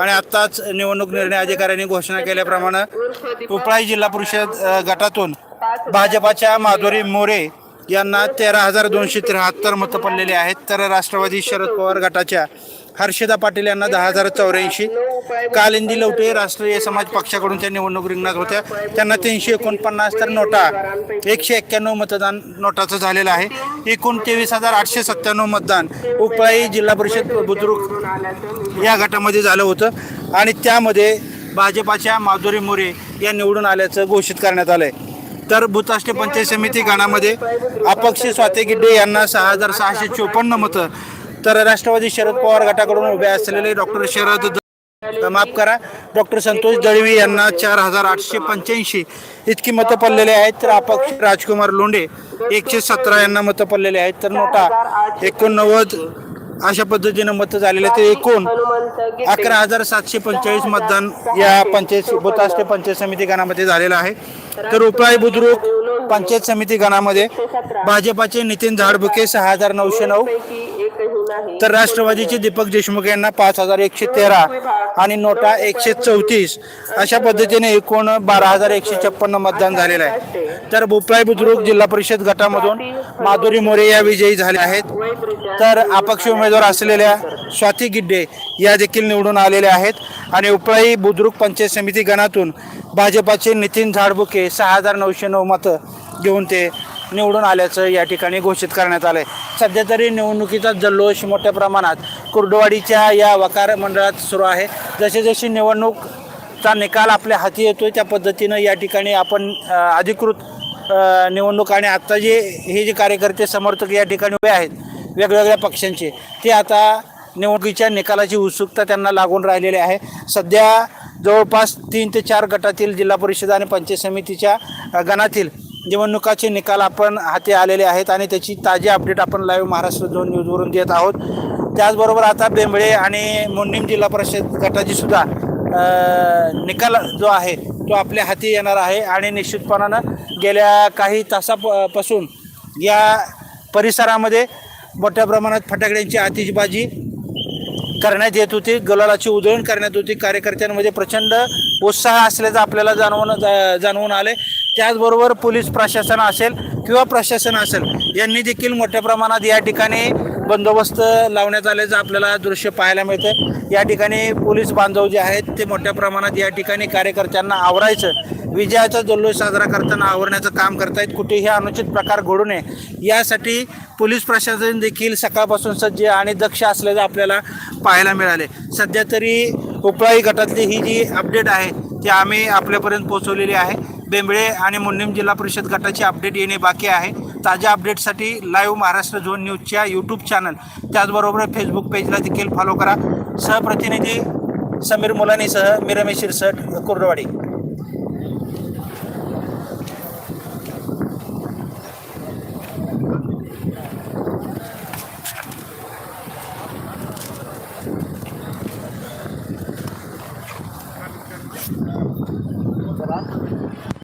आणि आत्ताच निवडणूक निर्णय अधिकाऱ्यांनी घोषणा केल्याप्रमाणे उपळाई जिल्हा परिषद गटातून भाजपाच्या माधुरी मोरे यांना तेरा हजार दोनशे त्र्याहत्तर मतं पडलेली आहेत. तर राष्ट्रवादी शरद पवार गटाच्या हर्षदा पाटील यांना दहा हजार चौऱ्याऐंशी. कालिंदी लवटे राष्ट्रीय समाज पक्षाकडून त्या निवडणूक रिंगणात होत्या. त्यांना तीनशे एकोणपन्नास तर नोटा एकशे एक्क्याण्णव मतदान नोटाचं झालेलं आहे. एकूण तेवीस हजार आठशे सत्त्याण्णव मतदान उपळाई जिल्हा परिषद बुद्रुक या गटामध्ये झालं होतं. आणि त्यामध्ये भाजपाच्या माधुरी मोरे या निवडून आल्याचं घोषित करण्यात आलं आहे तर भूताष्ट पंचायत समिती गणामध्ये अपक्ष स्वाती गिड्डे यांना सहा हजार सहाशे चोपन्न मतं तर राष्ट्रवादी शरद पवार गटाकडून उभे असलेले डॉक्टर शरद माफ करा. डॉक्टर संतोष दळवी यांना चार हजार आठशे पंच्याऐंशी इतकी मतं पडलेली आहेत. तर अपक्ष राजकुमार लोंढे एकशे सतरा यांना मतं पडलेली आहेत. तर नोटा एकोणनव्वद अशा पद्धतीनं मतं झालेले आहेत. एकूण अकरा हजार सातशे पंचेचाळीस मतदान या पंचायत भूताष्ट पंचायत समिती गणामध्ये झालेलं आहे. तर उपळाई बुद्रुक पंचायत समिती गणामध्ये भाजपाचे नितीन झाडबुके सहा हजार नऊशे नऊ तर राष्ट्रवादीचे दीपक देशमुख यांना पाच हजार एकशे तेरा आणि नोटा एकशे चौतीस अशा पद्धतीने एकूण बारा हजार एकशे छप्पन्न मतदान झालेलं आहे. तर भोपाळ बुद्रुक जिल्हा परिषद गटामधून माधुरी मोरे या विजयी झाल्या आहेत. तर अपक्ष उमेदवार असलेल्या स्वाती गिड्डे या देखील निवडून आलेल्या आहेत. आणि उपळाई बुद्रुक पंचायत समिती गणातून भाजपाचे नितीन झाडबुके सहा हजार नऊशे नऊ मतं घेऊन ते निवडून आल्याचं या ठिकाणी घोषित करण्यात आलंय. सध्या तरी निवडणुकीचा जल्लोष मोठ्या प्रमाणात कुर्डवाडीच्या या वकार मंडळात सुरू आहे. जशी जशी निवडणूकचा निकाल आपल्या हाती येतोय त्या पद्धतीनं या ठिकाणी आपण अधिकृत निवडणूक आणि आत्ता जे हे जे कार्यकर्ते समर्थक या ठिकाणी उभे आहेत वेगवेगळ्या पक्षांचे ते आता निवडणुकीच्या निकालाची उत्सुकता त्यांना लागून राहिलेली आहे. सध्या जवळपास तीन ते चार गटातील जिल्हा परिषद आणि पंचायत समितीच्या गणातील निवडणुकाचे निकाल आपण हाती आलेले आहेत आणि त्याची ताजी अपडेट आपण लाईव्ह महाराष्ट्र झोन न्यूजवरून देत आहोत. त्याचबरोबर आता बेंबळे आणि मुंडीम जिल्हा परिषद गटाची सुद्धा निकाल जो आहे तो आपल्या हाती येणार आहे आणि निश्चितपणानं गेल्या काही तासापासून या परिसरामध्ये मोठ्या प्रमाणात फटाकड्यांची आतिषबाजी करण्यात येत होती. गलालाची उधळण करण्यात होती. कार्यकर्त्यांमध्ये प्रचंड उत्साह असल्याचं आपल्याला जाणवून जा- जाणवून आले त्याचबरोबर पोलीस प्रशासन असेल किंवा प्रशासन असेल यांनी देखील मोठ्या प्रमाणात या ठिकाणी बंदोबस्त लावण्यात आल्याचं आपल्याला दृश्य पाहायला मिळतं या ठिकाणी पोलीस बांधव जे आहेत ते मोठ्या प्रमाणात या ठिकाणी कार्यकर्त्यांना आवरायचं विजयाचा जल्लोष साजरा करताना आवरण्याचं काम करतायत. कुठेही अनुचित प्रकार घडू नये. यासाठी पोलीस प्रशासन देखील सकाळपासून सज्ज आणि दक्ष असल्याचं आपल्याला पाहायला मिळाले सध्या तरी उपळाई गटातली ही जी अपडेट आहे ती आम्ही आपल्यापर्यंत पोहोचवलेली आहे. बेंबळे आणि मुन्नीम जिल्हा परिषद गटाची अपडेट येणे बाकी आहे. ताज्या अपडेटसाठी लाईव्ह महाराष्ट्र झोन न्यूजच्या यूट्यूब चॅनल त्याचबरोबर फेसबुक पेजला देखील फॉलो करा. सहप्रतिनिधी समीर मुलानीसह मी रमेश शिरसट कुर्डवाडी.